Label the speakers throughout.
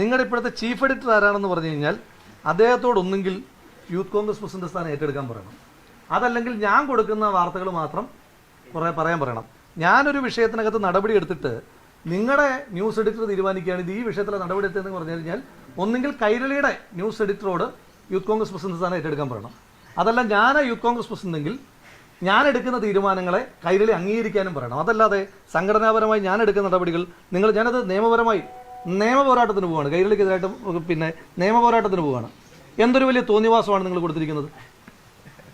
Speaker 1: നിങ്ങളുടെ ഇപ്പോഴത്തെ chief editor ആരാണെന്ന് പറഞ്ഞു കഴിഞ്ഞാൽ അദ്ദേഹത്തോടൊന്നെങ്കിൽ യൂത്ത് കോൺഗ്രസ് പ്രസിഡന്റ് സ്ഥാനം ഏറ്റെടുക്കാൻ പറയണം. അതല്ലെങ്കിൽ ഞാൻ കൊടുക്കുന്ന വാർത്തകൾ മാത്രം കുറേ പറയാൻ പറയണം. ഞാനൊരു വിഷയത്തിനകത്ത് നടപടി എടുത്തിട്ട് നിങ്ങളുടെ ന്യൂസ് എഡിറ്റർ തീരുമാനിക്കുകയാണ് ഇത് ഈ വിഷയത്തിലെ നടപടി എടുത്തതെന്ന് പറഞ്ഞു കഴിഞ്ഞാൽ ഒന്നെങ്കിൽ കൈരളിയുടെ ന്യൂസ് എഡിറ്ററോട് യൂത്ത് കോൺഗ്രസ് പ്രസിഡന്റ് സ്ഥാനം ഏറ്റെടുക്കാൻ പറയണം. അതല്ല ഞാൻ യൂത്ത് കോൺഗ്രസ് പ്രസിഡന്റെങ്കിൽ ഞാൻ എടുക്കുന്ന തീരുമാനങ്ങളെ കൈരളി അംഗീകരിക്കാനും പറയണം. അതല്ലാതെ സംഘടനാപരമായി ഞാൻ എടുക്കുന്ന നടപടികൾ നിങ്ങൾ ഞാനത് നിയമപരമായി നിയമ പോരാട്ടത്തിന് പോവാണ് കൈരളിക്കെതിരായിട്ട് പിന്നെ നിയമ പോരാട്ടത്തിന് പോവാണ്. എന്തൊരു വലിയ തോന്നിവാസമാണ് നിങ്ങൾ കൊടുത്തിരിക്കുന്നത്?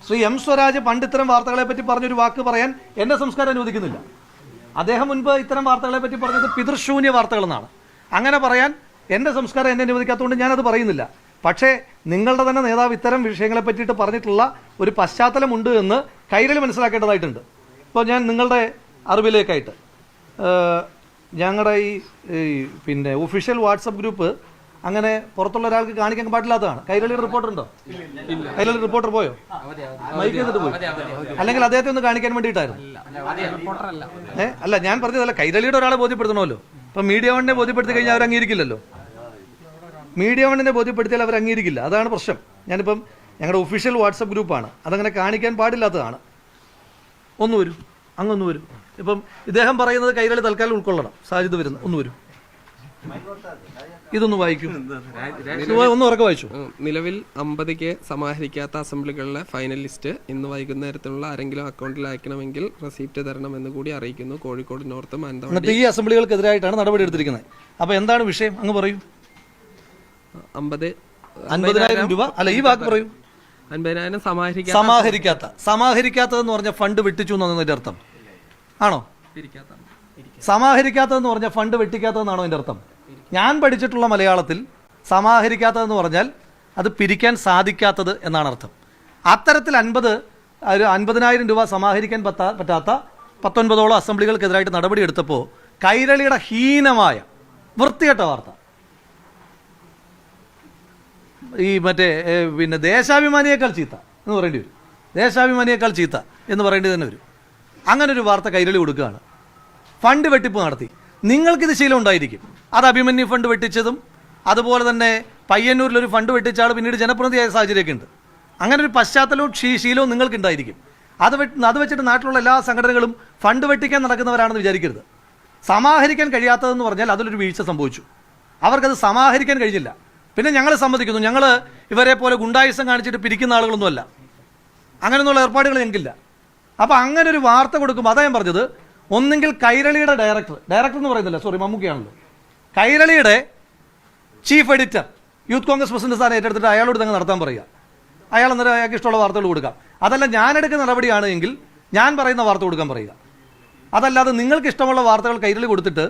Speaker 1: ശ്രീ എം സ്വരാജ് പണ്ട് ഇത്തരം വാർത്തകളെ പറ്റി പറഞ്ഞൊരു വാക്ക് പറയാൻ എന്നെ സംസ്കാരം അനുവദിക്കുന്നില്ല. അദ്ദേഹം മുൻപ് ഇത്തരം വാർത്തകളെ പറ്റി പറഞ്ഞത് പിതൃശൂന്യ വാർത്തകളെന്നാണ്. അങ്ങനെ പറയാൻ എന്റെ സംസ്കാരം എന്നെ അനുവദിക്കാത്തതുകൊണ്ട് ഞാനത് പറയുന്നില്ല. പക്ഷേ നിങ്ങളുടെ തന്നെ നേതാവ് ഇത്തരം വിഷയങ്ങളെ പറ്റിയിട്ട് പറഞ്ഞിട്ടുള്ള ഒരു പശ്ചാത്തലമുണ്ട് എന്ന് കൈരളി മനസ്സിലാക്കേണ്ടതായിട്ടുണ്ട്. ഇപ്പോൾ ഞാൻ നിങ്ങളുടെ അറിവിലേക്കായിട്ട് ഞങ്ങളുടെ ഈ പിന്നെ ഒഫീഷ്യൽ വാട്സപ്പ് ഗ്രൂപ്പ് അങ്ങനെ പുറത്തുള്ള ഒരാൾക്ക് കാണിക്കാൻ പാടില്ലാത്തതാണ്. കൈരളിയുടെ റിപ്പോർട്ടർ ഉണ്ടോ? കൈരളി റിപ്പോർട്ടർ പോയോ? മൈക്ക് ചെയ്തിട്ട് പോയി. അല്ലെങ്കിൽ അദ്ദേഹത്തെ ഒന്ന് കാണിക്കാൻ വേണ്ടിയിട്ടായിരുന്നു. അല്ല ഞാൻ പറഞ്ഞതല്ല കൈരളിയുടെ ഒരാളെ ബോധ്യപ്പെടുത്തണമല്ലോ. ഇപ്പൊ മീഡിയ വണ്ണിനെ ബോധ്യപ്പെടുത്തി കഴിഞ്ഞാൽ അവർ അംഗീകരിക്കില്ലല്ലോ. മീഡിയ വണ്ണിനെ ബോധ്യപ്പെടുത്തിയാൽ അവർ അംഗീകരിക്കില്ല. അതാണ് പ്രശ്നം. ഞാനിപ്പം ഞങ്ങളുടെ ഒഫീഷ്യൽ വാട്സപ്പ് ഗ്രൂപ്പാണ് അതങ്ങനെ കാണിക്കാൻ പാടില്ലാത്തതാണ്. ഒന്ന് വരൂ. അങ്ങൊന്ന് വരും ഇപ്പം ഇദ്ദേഹം പറയുന്നത് കൈരളി തൽക്കാലം ഉൾക്കൊള്ളണം. സാധ്യത വരുന്നു ഒന്ന് വരും ഇതൊന്ന് വായിക്കും. ഒന്ന് ഉറക്കെ വായിച്ചു.
Speaker 2: നിലവിൽ അമ്പതിക്ക് സമാഹരിക്കാത്ത അസംബ്ലികളിലെ ഫൈനൽ ലിസ്റ്റ് ഇന്ന് വൈകുന്നേരത്തിനുള്ള ആരെങ്കിലും അക്കൗണ്ടിൽ അയക്കണമെങ്കിൽ തരണം എന്ന് കൂടി അറിയിക്കുന്നു. കോഴിക്കോട് നോർത്ത് മാനന്തവാടി
Speaker 1: ഈ അസംബ്ലികൾക്കെതിരായിട്ടാണ് നടപടി എടുത്തിരിക്കുന്നത് അപ്പൊ എന്താണ് വിഷയം? അങ്ങ് പറയും.
Speaker 2: അമ്പത്
Speaker 1: അൻപതിനായിരം രൂപ? അല്ല ഈ വാക്ക് പറയൂ.
Speaker 2: അൻപതിനായിരം സമാഹരിക്കാത്ത
Speaker 1: സമാഹരിക്കാത്ത. സമാഹരിക്കാത്തതെന്ന് പറഞ്ഞ ഫണ്ട് വെട്ടിച്ചു അതിന്റെ അർത്ഥം. ആണോ? സമാഹരിക്കാത്തതെന്ന് പറഞ്ഞ ഫണ്ട് വെട്ടിക്കാത്തതെന്നാണോ അതിന്റെ അർത്ഥം? ഞാൻ പഠിച്ചിട്ടുള്ള മലയാളത്തിൽ സമാഹരിക്കാത്തതെന്ന് പറഞ്ഞാൽ അത് പിരിക്കാൻ സാധിക്കാത്തത് എന്നാണ് അർത്ഥം. അത്തരത്തിൽ അൻപത് ഒരു അൻപതിനായിരം രൂപ സമാഹരിക്കാൻ പറ്റാ പറ്റാത്ത പത്തൊൻപതോളം അസംബ്ലികൾക്കെതിരായിട്ട് നടപടിയെടുത്തപ്പോൾ കൈരളിയുടെ ഹീനമായ വൃത്തികെട്ട വാർത്ത. ഈ മറ്റേ പിന്നെ ദേശാഭിമാനിയേക്കാൾ ചീത്ത എന്ന് പറയേണ്ടി വരും. ദേശാഭിമാനിയേക്കാൾ ചീത്ത എന്ന് പറയേണ്ടി തന്നെ വരും. അങ്ങനെ ഒരു വാർത്ത കൈരളി കൊടുക്കുകയാണ്. ഫണ്ട് വെട്ടിപ്പ് നടത്തി. നിങ്ങൾക്കിത് ശീലം ഉണ്ടായിരിക്കും. അത് അഭിമന്യു ഫണ്ട് വെട്ടിച്ചതും അതുപോലെ തന്നെ പയ്യന്നൂരിലൊരു ഫണ്ട് വെട്ടിച്ച ആൾ പിന്നീട് ജനപ്രതിനിധിയായ സാഹചര്യമൊക്കെ ഉണ്ട്. അങ്ങനെ ഒരു പശ്ചാത്തലവും ക്ഷീ- ശീലവും നിങ്ങൾക്ക് ഉണ്ടായിരിക്കും. അത് അത് വെച്ചിട്ട് നാട്ടിലുള്ള എല്ലാ സംഘടനകളും ഫണ്ട് വെട്ടിക്കാൻ നടക്കുന്നവരാണെന്ന് വിചാരിക്കരുത്. സമാഹരിക്കാൻ കഴിയാത്തതെന്ന് പറഞ്ഞാൽ അതിലൊരു വീഴ്ച സംഭവിച്ചു. അവർക്കത് സമാഹരിക്കാൻ കഴിഞ്ഞില്ല. പിന്നെ ഞങ്ങൾ സമ്മതിക്കുന്നു. ഞങ്ങൾ ഇവരെ പോലെ ഗുണ്ടായുസം കാണിച്ചിട്ട് പിരിക്കുന്ന ആളുകളൊന്നുമല്ല. അങ്ങനെയൊന്നുള്ള ഏർപ്പാടുകൾ ഞങ്ങൾക്കില്ല. അപ്പോൾ അങ്ങനെ ഒരു വാർത്ത കൊടുക്കുമ്പോൾ അതാ ഞാൻ പറഞ്ഞത്. ഒന്നെങ്കിൽ കൈരളിയുടെ ഡയറക്ടർ ഡയറക്ടർ എന്ന് പറയുന്നില്ല? സോറി മമ്മൂക്കയാണല്ലോ. കൈരളിയുടെ chief editor youth Congress president സ്ഥാനം ഏറ്റെടുത്തിട്ട് അയാളോട് തന്നെ നടത്താൻ പറയുക. അയാൾ അന്നേരം അയാൾക്ക് ഇഷ്ടമുള്ള വാർത്തകൾ കൊടുക്കാം. അതല്ല ഞാൻ എടുക്കുന്ന നടപടിയാണ് എങ്കിൽ ഞാൻ പറയുന്ന വാർത്ത കൊടുക്കാൻ പറയുക. അതല്ലാതെ നിങ്ങൾക്ക് ഇഷ്ടമുള്ള വാർത്തകൾ കൈരളി കൊടുത്തിട്ട്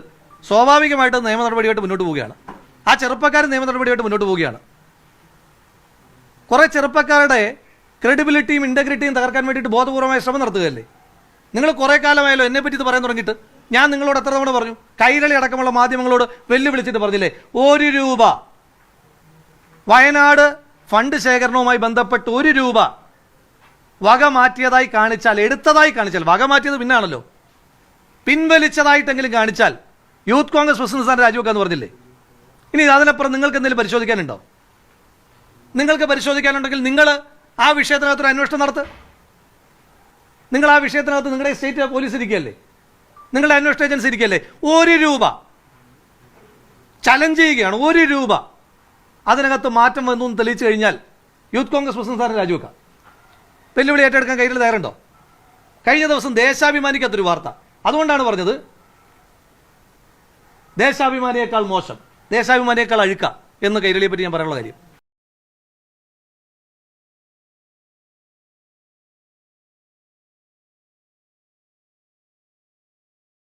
Speaker 1: സ്വാഭാവികമായിട്ട് നിയമ നടപടിയായിട്ട് മുന്നോട്ട് പോവുകയാണ്. ആ ചെറുപ്പക്കാർ നിയമ നടപടിയായിട്ട് മുന്നോട്ട് പോവുകയാണ്. കുറേ ചെറുപ്പക്കാരുടെ ക്രെഡിബിലിറ്റിയും ഇന്റഗ്രിറ്റിയും തകർക്കാൻ വേണ്ടിയിട്ട് ബോധപൂർവമായ ശ്രമം നടത്തുകയല്ലേ? നിങ്ങൾ കുറേ കാലമായല്ലോ എന്നെ പറ്റി ഇത് പറയാൻ തുടങ്ങിയിട്ട്. ഞാൻ നിങ്ങളോട് എത്ര തവണ പറഞ്ഞു? കൈരളി അടക്കമുള്ള മാധ്യമങ്ങളോട് വെല്ലുവിളിച്ചിട്ട് പറഞ്ഞില്ലേ? ഒരു രൂപ. വയനാട് ഫണ്ട് ശേഖരണവുമായി ബന്ധപ്പെട്ട് ഒരു രൂപ. വക മാറ്റിയതായി കാണിച്ചാൽ എടുത്തതായി കാണിച്ചാൽ വക മാറ്റിയത് പിന്നാണല്ലോ. പിൻവലിച്ചതായിട്ടെങ്കിലും കാണിച്ചാൽ യൂത്ത് കോൺഗ്രസ് പ്രസിഡന്റ് സ്ഥാനം രാജിവെക്കാന്ന് പറഞ്ഞില്ലേ? ഇനി അതിനപ്പുറം നിങ്ങൾക്ക് എന്തെങ്കിലും പരിശോധിക്കാനുണ്ടോ? നിങ്ങൾക്ക് പരിശോധിക്കാനുണ്ടെങ്കിൽ നിങ്ങൾ ആ വിഷയത്തിനകത്തൊരു അന്വേഷണം നടത്ത്. നിങ്ങൾ ആ വിഷയത്തിനകത്ത് നിങ്ങളുടെ സ്റ്റേറ്റ് പോലീസ് ഇരിക്കുകയല്ലേ? നിങ്ങളുടെ അന്വേഷണ ഏജൻസി ഇരിക്കുകയല്ലേ? ഒരു രൂപ. ചലഞ്ച് ചെയ്യുകയാണ് ഒരു രൂപ. അതിനകത്ത് മാറ്റം വന്നു എന്ന് തെളിയിച്ചു കഴിഞ്ഞാൽ യൂത്ത് കോൺഗ്രസ് പ്രസിഡന്റ് സാറിന് രാജിവെക്കാം. വെല്ലുവിളി ഏറ്റെടുക്കാൻ കയ്യിൽ തയ്യാറുണ്ടോ? കഴിഞ്ഞ ദിവസം ദേശാഭിമാനിക്കത്തൊരു വാർത്ത. അതുകൊണ്ടാണ് പറഞ്ഞത് ദേശാഭിമാനിയേക്കാൾ മോശം. ദേശാഭിമാനിയേക്കാൾ അഴുക്ക എന്ന് കൈരളിയെ പറ്റി ഞാൻ പറയാനുള്ള കാര്യം.